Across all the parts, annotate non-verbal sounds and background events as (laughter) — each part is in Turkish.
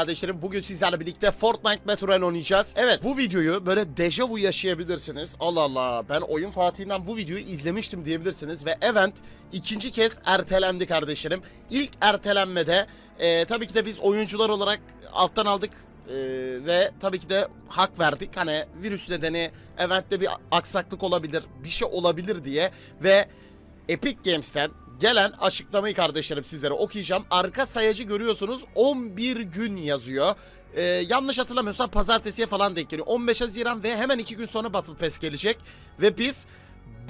Kardeşlerim bugün sizlerle birlikte Fortnite Metro Run oynayacağız. Evet bu videoyu böyle dejavu yaşayabilirsiniz. Allah Allah ben oyun Fatih'inden bu videoyu izlemiştim diyebilirsiniz. Ve event ikinci kez ertelendi kardeşlerim. İlk ertelenmede e, tabii ki de biz oyuncular olarak alttan aldık. e, ve tabii ki de hak verdik. Hani virüs nedeni eventte bir aksaklık olabilir, bir şey olabilir diye. Ve Epic Games'ten gelen açıklamayı kardeşlerim sizlere okuyacağım. Arka sayacı görüyorsunuz 11 gün yazıyor. Ee, yanlış hatırlamıyorsam pazartesiye falan denk geliyor. 15 Haziran ve hemen 2 gün sonra Battle Pass gelecek. Ve biz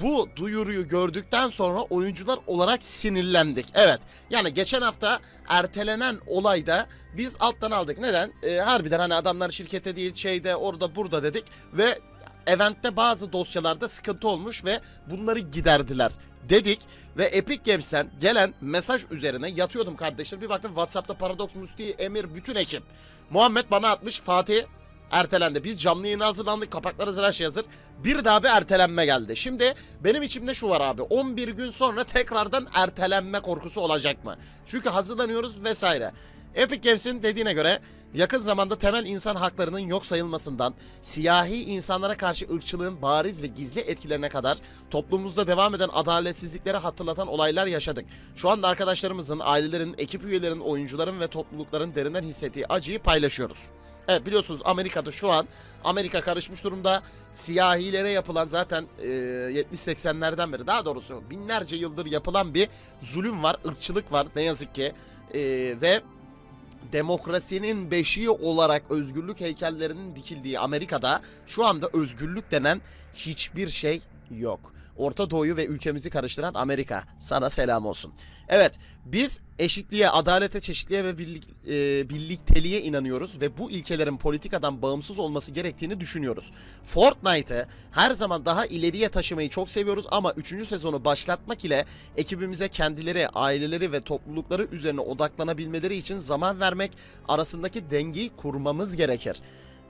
bu duyuruyu gördükten sonra oyuncular olarak sinirlendik. Evet yani geçen hafta ertelenen olayda biz alttan aldık. Neden? Ee, harbiden hani adamlar şirkete değil şeyde orada burada dedik ve eventte bazı dosyalarda sıkıntı olmuş ve bunları giderdiler dedik ve Epic Games'ten gelen mesaj üzerine yatıyordum kardeşler. Bir baktım WhatsApp'ta Paradox Musti, Emir, bütün ekip. Muhammed bana atmış Fatih ertelendi. Biz canlı yayına hazırlandık. Kapaklar hazır her şey hazır. Bir daha bir ertelenme geldi. Şimdi benim içimde şu var abi. 11 gün sonra tekrardan ertelenme korkusu olacak mı? Çünkü hazırlanıyoruz vesaire. Epic Games'in dediğine göre yakın zamanda temel insan haklarının yok sayılmasından, siyahi insanlara karşı ırkçılığın bariz ve gizli etkilerine kadar toplumumuzda devam eden adaletsizlikleri hatırlatan olaylar yaşadık. Şu anda arkadaşlarımızın, ailelerin, ekip üyelerinin, oyuncuların ve toplulukların derinden hissettiği acıyı paylaşıyoruz. Evet biliyorsunuz Amerika'da şu an Amerika karışmış durumda. Siyahilere yapılan zaten e, 70-80'lerden beri daha doğrusu binlerce yıldır yapılan bir zulüm var, ırkçılık var ne yazık ki. E, ve demokrasinin beşiği olarak özgürlük heykellerinin dikildiği Amerika'da şu anda özgürlük denen hiçbir şey yok. Orta Doğu'yu ve ülkemizi karıştıran Amerika sana selam olsun. Evet biz eşitliğe, adalete, çeşitliğe ve birlik, e, birlikteliğe inanıyoruz ve bu ilkelerin politikadan bağımsız olması gerektiğini düşünüyoruz. Fortnite'ı her zaman daha ileriye taşımayı çok seviyoruz ama 3. sezonu başlatmak ile ekibimize kendileri, aileleri ve toplulukları üzerine odaklanabilmeleri için zaman vermek arasındaki dengeyi kurmamız gerekir.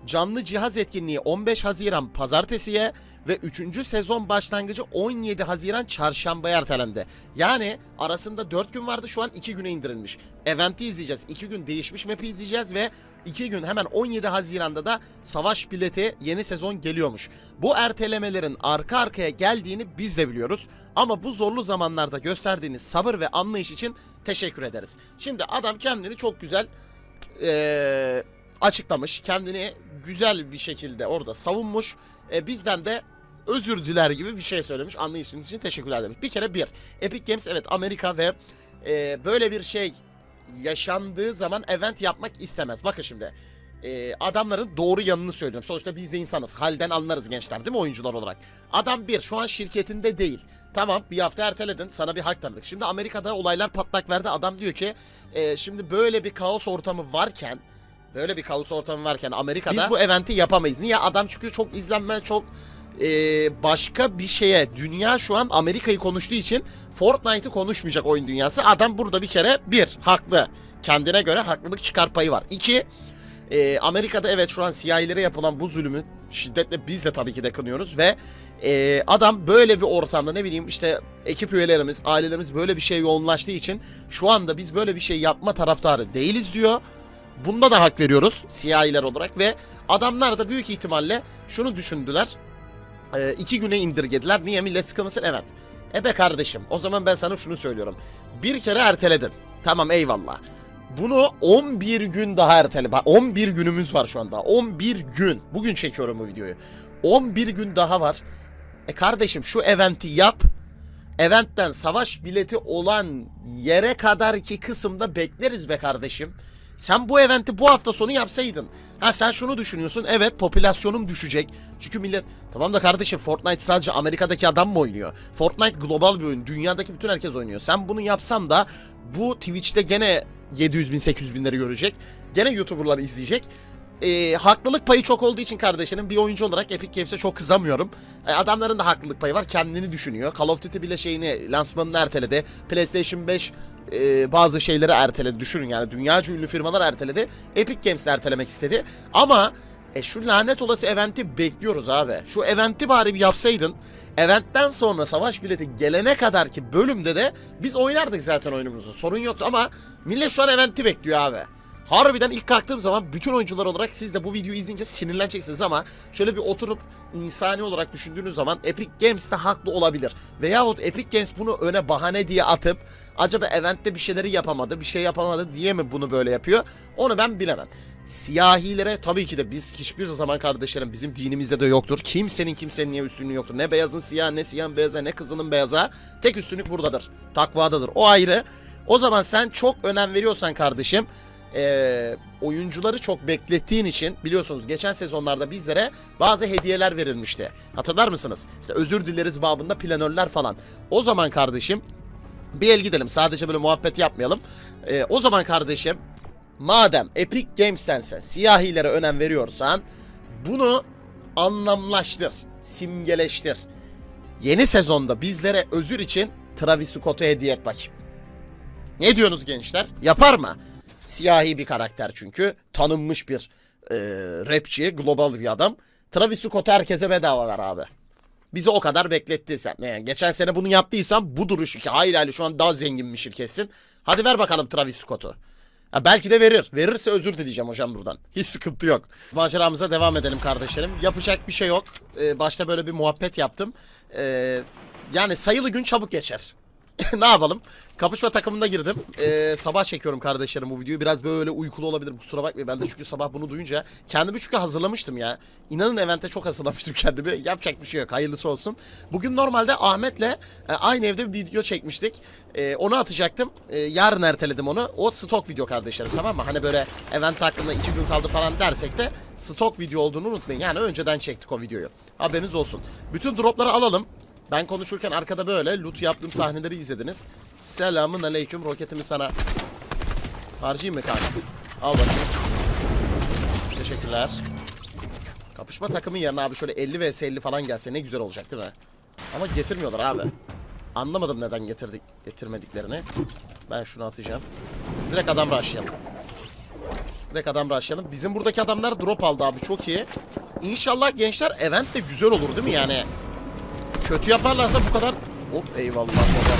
Canlı cihaz etkinliği 15 Haziran pazartesiye ve 3. sezon başlangıcı 17 Haziran çarşambaya ertelendi. Yani arasında 4 gün vardı şu an 2 güne indirilmiş. Event'i izleyeceğiz. 2 gün değişmiş map'i izleyeceğiz ve 2 gün hemen 17 Haziran'da da savaş bileti yeni sezon geliyormuş. Bu ertelemelerin arka arkaya geldiğini biz de biliyoruz. Ama bu zorlu zamanlarda gösterdiğiniz sabır ve anlayış için teşekkür ederiz. Şimdi adam kendini çok güzel eee açıklamış. Kendini güzel bir şekilde orada savunmuş. E, bizden de özür diler gibi bir şey söylemiş. Anlayışınız için teşekkürler demiş. Bir kere bir. Epic Games evet Amerika ve e, böyle bir şey yaşandığı zaman event yapmak istemez. Bakın şimdi. e, adamların doğru yanını söylüyorum. Sonuçta biz de insanız. Halden anlarız gençler değil mi oyuncular olarak? Adam bir şu an şirketinde değil. Tamam bir hafta erteledin sana bir hak tanıdık. Şimdi Amerika'da olaylar patlak verdi. Adam diyor ki e, şimdi böyle bir kaos ortamı varken Böyle bir kaos ortamı varken Amerika'da biz bu eventi yapamayız. Niye? Adam çünkü çok izlenmez, çok e, başka bir şeye. Dünya şu an Amerika'yı konuştuğu için Fortnite'ı konuşmayacak oyun dünyası. Adam burada bir kere bir, haklı. Kendine göre haklılık çıkar payı var. İki, e, Amerika'da evet şu an siyahilere yapılan bu zulümü şiddetle biz de tabii ki de kınıyoruz ve e, adam böyle bir ortamda ne bileyim işte ekip üyelerimiz, ailelerimiz böyle bir şey yoğunlaştığı için şu anda biz böyle bir şey yapma taraftarı değiliz diyor. Bunda da hak veriyoruz siyahiler olarak ve adamlar da büyük ihtimalle şunu düşündüler. E, iki güne indirgediler. Niye millet sıkılmasın? Evet. E be kardeşim o zaman ben sana şunu söylüyorum. Bir kere erteledin. Tamam eyvallah. Bunu 11 gün daha ertele. Bak 11 günümüz var şu anda. 11 gün. Bugün çekiyorum bu videoyu. 11 gün daha var. E kardeşim şu eventi yap. Eventten savaş bileti olan yere kadar ki kısımda bekleriz be kardeşim. Sen bu eventi bu hafta sonu yapsaydın. Ha sen şunu düşünüyorsun. Evet popülasyonum düşecek. Çünkü millet tamam da kardeşim Fortnite sadece Amerika'daki adam mı oynuyor? Fortnite global bir oyun. Dünyadaki bütün herkes oynuyor. Sen bunu yapsan da bu Twitch'te gene 700 bin 800 binleri görecek. Gene YouTuber'lar izleyecek. Ee, haklılık payı çok olduğu için kardeşinin bir oyuncu olarak Epic Games'e çok kızamıyorum. Ee, adamların da haklılık payı var. Kendini düşünüyor. Call of Duty bile şeyini lansmanını erteledi. PlayStation 5 e, bazı şeyleri erteledi. Düşünün yani dünyaca ünlü firmalar erteledi. Epic Games ertelemek istedi. Ama e, şu lanet olası eventi bekliyoruz abi. Şu eventi bari bir yapsaydın. Eventten sonra savaş bileti gelene kadar ki bölümde de biz oynardık zaten oyunumuzu. Sorun yoktu ama millet şu an eventi bekliyor abi. Harbiden ilk kalktığım zaman bütün oyuncular olarak siz de bu videoyu izleyince sinirleneceksiniz ama şöyle bir oturup insani olarak düşündüğünüz zaman Epic Games de haklı olabilir. Veyahut Epic Games bunu öne bahane diye atıp acaba eventte bir şeyleri yapamadı, bir şey yapamadı diye mi bunu böyle yapıyor? Onu ben bilemem. Siyahilere tabii ki de biz hiçbir zaman kardeşlerim bizim dinimizde de yoktur. Kimsenin kimsenin niye üstünlüğü yoktur. Ne beyazın siyah, ne siyahın beyaza, ne kızının beyaza. Tek üstünlük buradadır. Takvadadır. O ayrı. O zaman sen çok önem veriyorsan kardeşim eee, oyuncuları çok beklettiğin için biliyorsunuz geçen sezonlarda bizlere bazı hediyeler verilmişti. Hatırlar mısınız? İşte özür dileriz babında planörler falan. O zaman kardeşim bir el gidelim sadece böyle muhabbet yapmayalım. Eee, o zaman kardeşim madem Epic Games sense siyahilere önem veriyorsan bunu anlamlaştır, simgeleştir. Yeni sezonda bizlere özür için Travis Scott'u hediye et bakayım. Ne diyorsunuz gençler? Yapar mı? Siyahi bir karakter çünkü. Tanınmış bir e, rapçi, global bir adam. Travis Scott'u herkese bedava ver abi. Bizi o kadar beklettiysen. Yani geçen sene bunu yaptıysan bu duruş ki hayır hayır şu an daha zengin bir. Hadi ver bakalım Travis Scott'u. Ha, belki de verir. Verirse özür dileyeceğim hocam buradan. (laughs) Hiç sıkıntı yok. Maceramıza devam edelim kardeşlerim. Yapacak bir şey yok. Ee, başta böyle bir muhabbet yaptım. Ee, yani sayılı gün çabuk geçer. (laughs) ne yapalım? Kapışma takımına girdim. Ee, sabah çekiyorum kardeşlerim bu videoyu. Biraz böyle uykulu olabilirim kusura bakmayın. Ben de çünkü sabah bunu duyunca kendimi çünkü hazırlamıştım ya. İnanın evente çok hazırlamıştım (laughs) kendimi. Yapacak bir şey yok. Hayırlısı olsun. Bugün normalde Ahmet'le e, aynı evde bir video çekmiştik. E, onu atacaktım. E, yarın erteledim onu. O stok video kardeşlerim tamam mı? Hani böyle event hakkında iki gün kaldı falan dersek de stok video olduğunu unutmayın. Yani önceden çektik o videoyu. Haberiniz olsun. Bütün dropları alalım. Ben konuşurken arkada böyle loot yaptığım sahneleri izlediniz. Selamın aleyküm roketimi sana harcayayım mı kanks? Al bakayım. Teşekkürler. Kapışma takımın yerine abi şöyle 50 vs 50 falan gelse ne güzel olacak değil mi? Ama getirmiyorlar abi. Anlamadım neden getirdik getirmediklerini. Ben şunu atacağım. Direkt adam rushlayalım. Direkt adam rushlayalım. Bizim buradaki adamlar drop aldı abi çok iyi. İnşallah gençler event de güzel olur değil mi yani? Kötü yaparlarsa bu kadar... Hop eyvallah baba.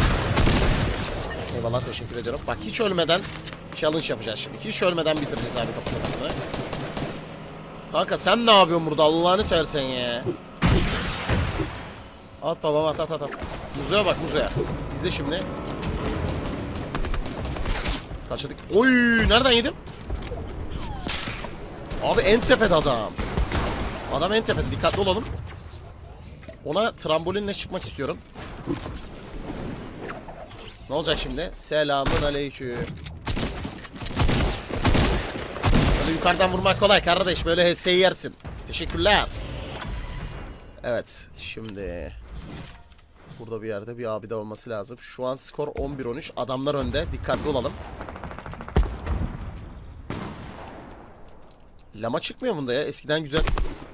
Eyvallah teşekkür ediyorum. Bak hiç ölmeden challenge yapacağız şimdi. Hiç ölmeden bitireceğiz abi kapışma takımını. Kanka sen ne yapıyorsun burada Allah'ını seversen ya. At babam at at at at. Muzoya bak muzoya. İzle şimdi. Kaçırdık. Oy nereden yedim? Abi en tepede adam. Adam en tepede dikkatli olalım. Ona trambolinle çıkmak istiyorum. Ne olacak şimdi? Selamun aleyküm. Böyle yukarıdan vurmak kolay kardeş. Böyle HS'yi yersin. Teşekkürler. Evet. Şimdi... Burada bir yerde bir abi de olması lazım. Şu an skor 11-13. Adamlar önde. Dikkatli olalım. Lama çıkmıyor bunda ya. Eskiden güzel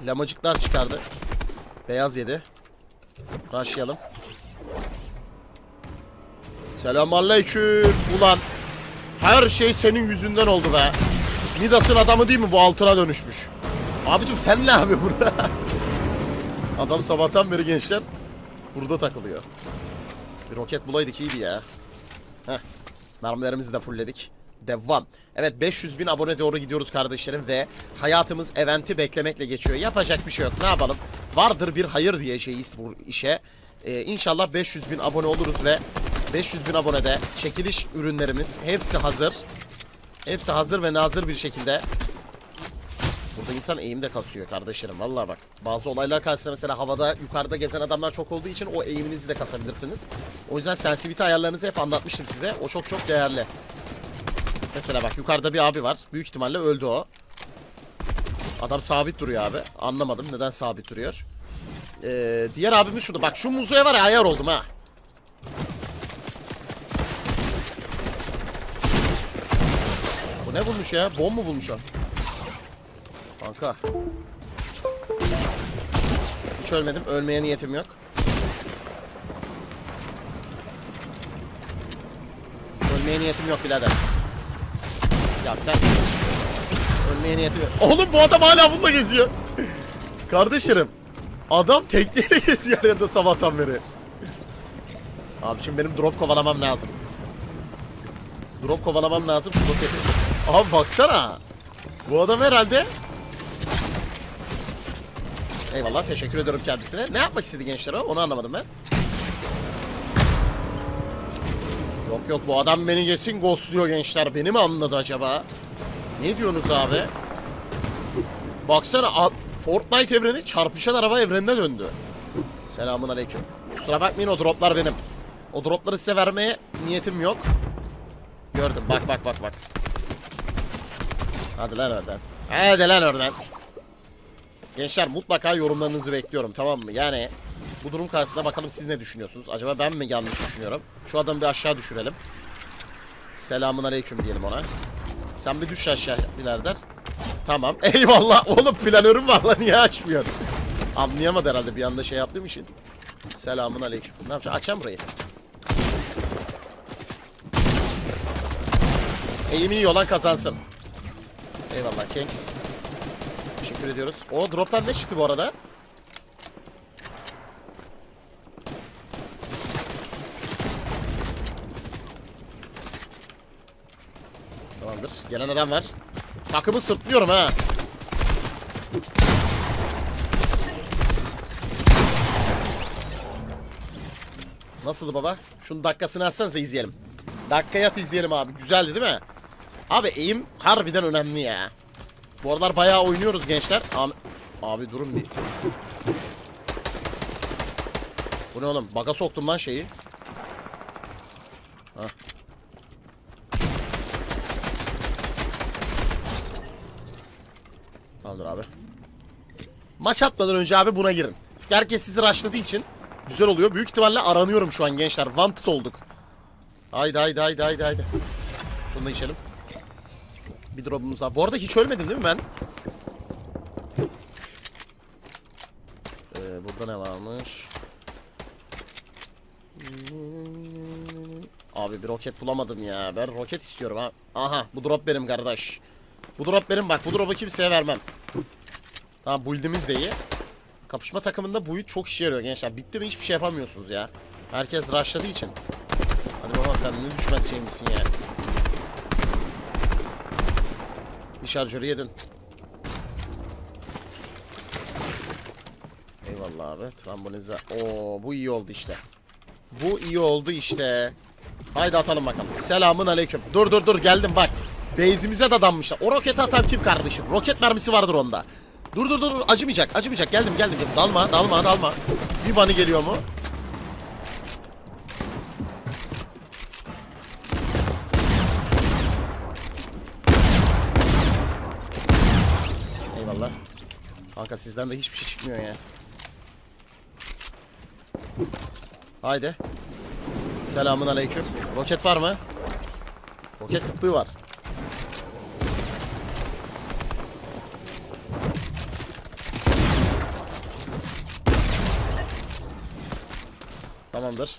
lamacıklar çıkardı. Beyaz yedi. Rushlayalım. Selamünaleyküm. Ulan her şey senin yüzünden oldu be. Midas'ın adamı değil mi bu altına dönüşmüş. Abicim sen ne abi burada? (laughs) Adam sabahtan beri gençler burada takılıyor. Bir roket bulaydık iyiydi ya. Heh. Mermilerimizi de fullledik. Devam. Evet 500 bin abone doğru gidiyoruz kardeşlerim ve hayatımız eventi beklemekle geçiyor. Yapacak bir şey yok. Ne yapalım? Vardır bir hayır diyeceğiz bu işe. Ee, inşallah 500 bin abone oluruz ve 500 bin abonede çekiliş ürünlerimiz hepsi hazır. Hepsi hazır ve nazır bir şekilde. Burada insan eğimde kasıyor kardeşlerim. Vallahi bak. Bazı olaylar karşısında mesela havada yukarıda gezen adamlar çok olduğu için o eğiminizi de kasabilirsiniz. O yüzden sensitivite ayarlarınızı hep anlatmıştım size. O çok çok değerli. Mesela bak yukarıda bir abi var. Büyük ihtimalle öldü o. Adam sabit duruyor abi. Anlamadım neden sabit duruyor. Ee, diğer abimiz şurada. Bak şu muzoya var ya ayar oldum ha. Bu ne bulmuş ya? Bom mu bulmuş o? Kanka. Hiç ölmedim. Ölmeye niyetim yok. Ölmeye niyetim yok birader. Ya sen... Ölmeye niyetim yok. Oğlum bu adam hala bununla geziyor. Kardeşlerim. Adam tekneyle (laughs) geziyor yerde sabahtan beri. Abi şimdi benim drop kovalamam lazım. Drop kovalamam lazım şu roketi. Abi baksana. Bu adam herhalde Eyvallah teşekkür ediyorum kendisine. Ne yapmak istedi gençler? Onu anlamadım ben. Yok yok bu adam beni yesin ghostluyor gençler. Beni mi anladı acaba? Ne diyorsunuz abi? Baksana Fortnite evreni çarpışan araba evrenine döndü. Selamun aleyküm. Kusura bakmayın o droplar benim. O dropları size vermeye niyetim yok. Gördüm bak bak bak bak. Hadi lan oradan. Hadi lan oradan. Gençler mutlaka yorumlarınızı bekliyorum tamam mı? Yani bu durum karşısında bakalım siz ne düşünüyorsunuz? Acaba ben mi yanlış düşünüyorum? Şu adamı bir aşağı düşürelim. Selamun aleyküm diyelim ona. Sen bir düş aşağı birader. Tamam. (laughs) Eyvallah. Oğlum planörüm var lan niye açmıyorsun? Anlayamadı herhalde bir anda şey yaptığım için. Selamun aleyküm. Ne yapacağım? Açacağım burayı. Eğim iyi olan kazansın. Eyvallah Kenks. Teşekkür ediyoruz. O droptan ne çıktı bu arada? Tamamdır. Gelen adam var. Takımı sırtlıyorum ha. Nasıldı baba? Şunun dakikasını atsanıza izleyelim. Dakikaya at izleyelim abi. Güzeldi değil mi? Abi eğim harbiden önemli ya. Bu aralar bayağı oynuyoruz gençler. Abi, abi durun bir. Bu ne oğlum? Baga soktum lan şeyi. Hah. Tamamdır abi. Maç atmadan önce abi buna girin. Çünkü herkes sizi rushladığı için güzel oluyor. Büyük ihtimalle aranıyorum şu an gençler. Wanted olduk. Haydi haydi haydi haydi haydi. Şunu da içelim. Bir drop'umuz daha. Bu arada hiç ölmedim değil mi ben? Ee, burada ne varmış? Abi bir roket bulamadım ya. Ben roket istiyorum ha. Aha bu drop benim kardeş. Bu drop benim bak. Bu drop'u kimseye vermem. Tamam build'imiz de iyi. Kapışma takımında build çok işe yarıyor gençler. Bitti mi hiçbir şey yapamıyorsunuz ya. Herkes rushladığı için. Hadi baba sen ne düşmez şey misin ya. Bir şarjörü yedin. Eyvallah abi. Trambolize. Oo bu iyi oldu işte. Bu iyi oldu işte. Haydi atalım bakalım. Selamun aleyküm. Dur dur dur geldim bak. Base'imize dadanmışlar. O roketi atan kim kardeşim? Roket mermisi vardır onda. Dur dur dur acımayacak acımayacak. Geldim geldim. geldim. Dalma dalma dalma. Bir bani geliyor mu? Eyvallah. Kanka sizden de hiçbir şey çıkmıyor ya. Haydi. Selamun aleyküm. Roket var mı? Roket kıtlığı var. Tamamdır.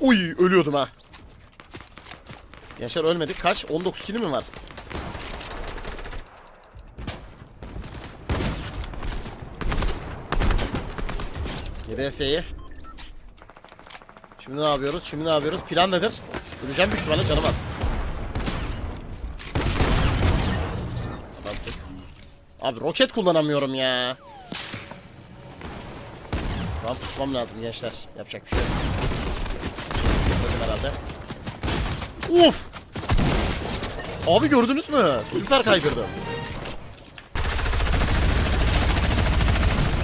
Uy ölüyordum ha. Yaşar ölmedik. Kaç? 19 kili mi var? YDS'yi. Şimdi ne yapıyoruz? Şimdi ne yapıyoruz? Plan nedir? Öleceğim büyük ihtimalle canım az. Abi roket kullanamıyorum ya. Tamam pusmam lazım gençler. Yapacak bir şey yok. Öldüm herhalde. Uf! Abi gördünüz mü? Süper kaydırdı.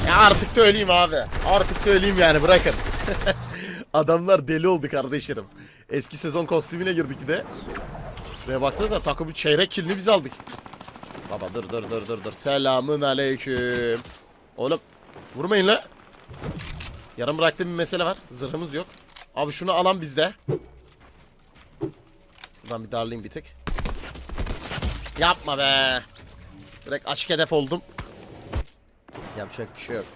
Ya artık da öleyim abi. Artık da öleyim yani bırakın. (laughs) Adamlar deli oldu kardeşlerim. Eski sezon kostümüne girdik bir de. Ve baksanıza takımı çeyrek kilini biz aldık. Baba dur dur dur dur dur. Selamın aleyküm. Oğlum vurmayın la. Yarım bıraktığım bir mesele var. Zırhımız yok. Abi şunu alan bizde. Buradan bir darlayayım bir tık. Yapma be. Direkt açık hedef oldum. Yapacak bir şey yok.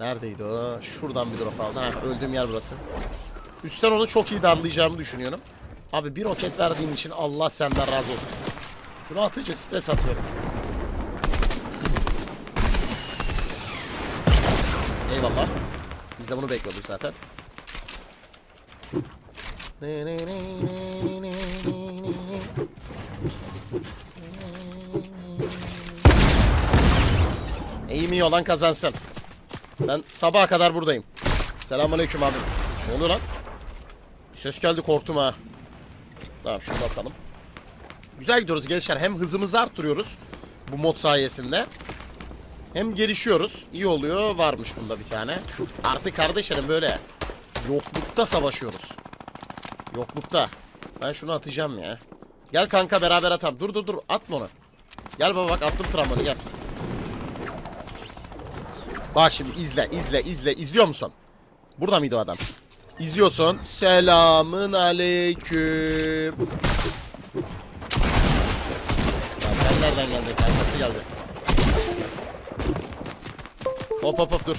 Neredeydi o? Şuradan bir drop aldı. Ha, öldüğüm yer burası. Üstten onu çok iyi darlayacağımı düşünüyorum. Abi bir roket verdiğin için Allah senden razı olsun. Şunu atınca stres atıyorum. Eyvallah. Biz de bunu bekliyorduk zaten. İyi iyi olan kazansın. Ben sabaha kadar buradayım. Selamünaleyküm abi. Ne oluyor lan? Bir ses geldi korktum ha. Tamam şunu basalım. Güzel gidiyoruz gençler. Hem hızımızı arttırıyoruz bu mod sayesinde. Hem gelişiyoruz. İyi oluyor. Varmış bunda bir tane. Artık kardeşlerim böyle yoklukta savaşıyoruz. Yoklukta. Ben şunu atacağım ya. Gel kanka beraber atalım. Dur dur dur atma onu. Gel baba bak attım travmanı gel. Bak şimdi izle izle izle izliyor musun? Burada mıydı o adam? İzliyorsun. Selamın aleyküm. Nereden geldin? Kankası geldi. Hop hop hop dur.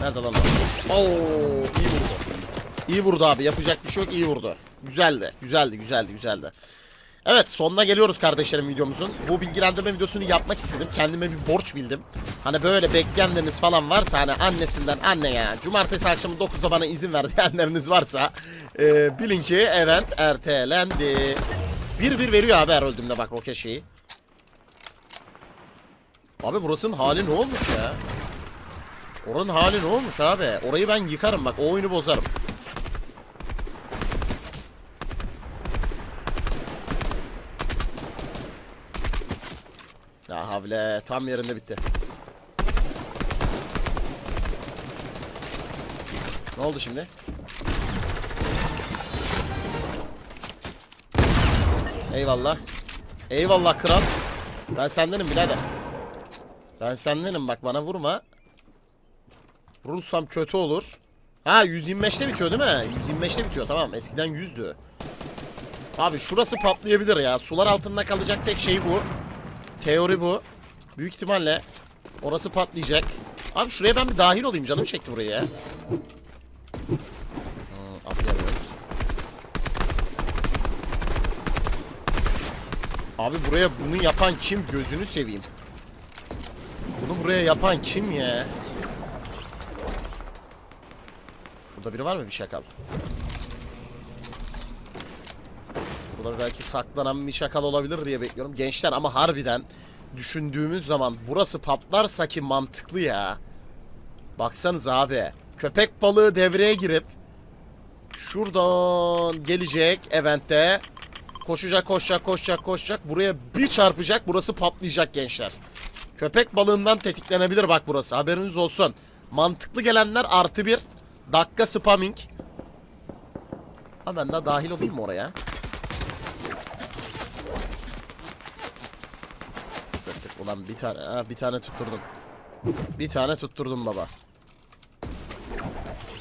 Nerede lan? Oo, iyi vurdu. İyi vurdu abi. Yapacak bir şey yok. iyi vurdu. Güzeldi. Güzeldi, güzeldi, güzeldi. Evet sonuna geliyoruz kardeşlerim videomuzun. Bu bilgilendirme videosunu yapmak istedim. Kendime bir borç bildim. Hani böyle bekleyenleriniz falan varsa hani annesinden anne ya cumartesi akşamı 9'da bana izin ver (laughs) diyenleriniz varsa e, bilin ki event ertelendi. Bir bir veriyor abi her öldüğümde bak roket şeyi. Abi burasının hali ne olmuş ya? Oranın hali ne olmuş abi? Orayı ben yıkarım bak o oyunu bozarım. Ya havle tam yerinde bitti. Ne oldu şimdi? Eyvallah. Eyvallah kral. Ben sendenim birader. Ben sendenim bak bana vurma. Vurulsam kötü olur. Ha 125'te bitiyor değil mi? 125'te bitiyor tamam. Eskiden 100'dü. Abi şurası patlayabilir ya. Sular altında kalacak tek şey bu. Teori bu. Büyük ihtimalle orası patlayacak. Abi şuraya ben bir dahil olayım. Canım çekti burayı ya. Hmm, atlayamıyoruz. Abi buraya bunu yapan kim? Gözünü seveyim. Bunu buraya yapan kim ya? Şurada biri var mı bir şakal? Burada belki saklanan bir şakal olabilir diye bekliyorum. Gençler ama harbiden düşündüğümüz zaman burası patlarsa ki mantıklı ya. Baksanız abi. Köpek balığı devreye girip şuradan gelecek eventte koşacak koşacak koşacak koşacak buraya bir çarpacak burası patlayacak gençler. Köpek balığından tetiklenebilir bak burası haberiniz olsun. Mantıklı gelenler artı bir dakika spamming. Ha ben de dahil olayım oraya? Sık ulan bir tane ha, bir tane tutturdum. Bir tane tutturdum baba.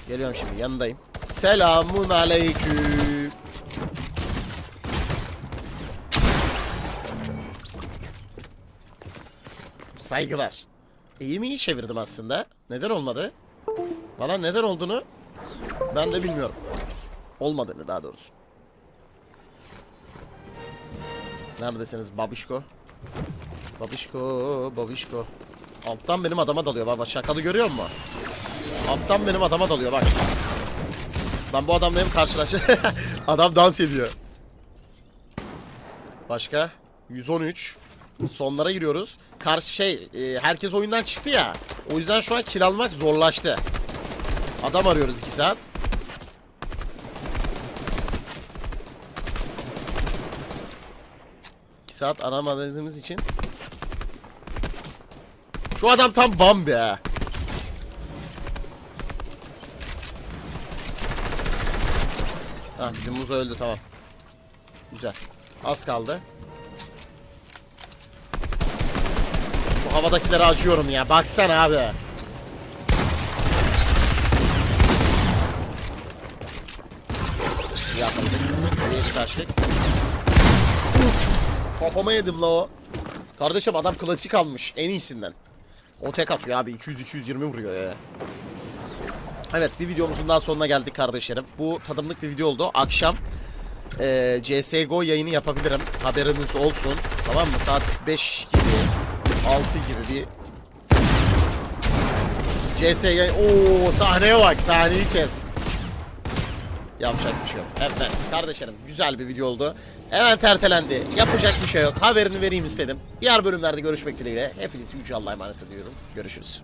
Geliyorum şimdi yanındayım. Selamun aleyküm. Saygılar. İyi mi iyi çevirdim aslında. Neden olmadı? Valla neden olduğunu ben de bilmiyorum. Olmadığını daha doğrusu. Neredesiniz babişko? Babişko, babişko. Alttan benim adama dalıyor baba. Şakalı görüyor musun? Alttan benim adama dalıyor bak. Ben bu adamla hem karşılaş... (laughs) Adam dans ediyor. Başka? 113. Sonlara giriyoruz. Karşı şey, e, herkes oyundan çıktı ya. O yüzden şu an kiralmak zorlaştı. Adam arıyoruz 2 saat. Saat aramadığımız için. Şu adam tam bam be. Ha bizim muz öldü tamam. Güzel. Az kaldı. Şu havadakileri acıyorum ya. Baksana abi. Yapıldık. İyi kaçtık. Kafama yedim la o. Kardeşim adam klasik almış. En iyisinden. O tek atıyor abi. 200-220 vuruyor ya. Evet bir videomuzun daha sonuna geldik kardeşlerim. Bu tadımlık bir video oldu. Akşam eee CSGO yayını yapabilirim. Haberiniz olsun. Tamam mı? Saat 5 gibi, 6 gibi bir CS'ye... Oo sahneye bak, sahneyi kes. Yapacak bir şey yok. Evet kardeşlerim güzel bir video oldu. Hemen tertelendi. Yapacak bir şey yok. Haberini vereyim istedim. Diğer bölümlerde görüşmek dileğiyle. Hepinizi Yüce Allah'a emanet ediyorum. Görüşürüz.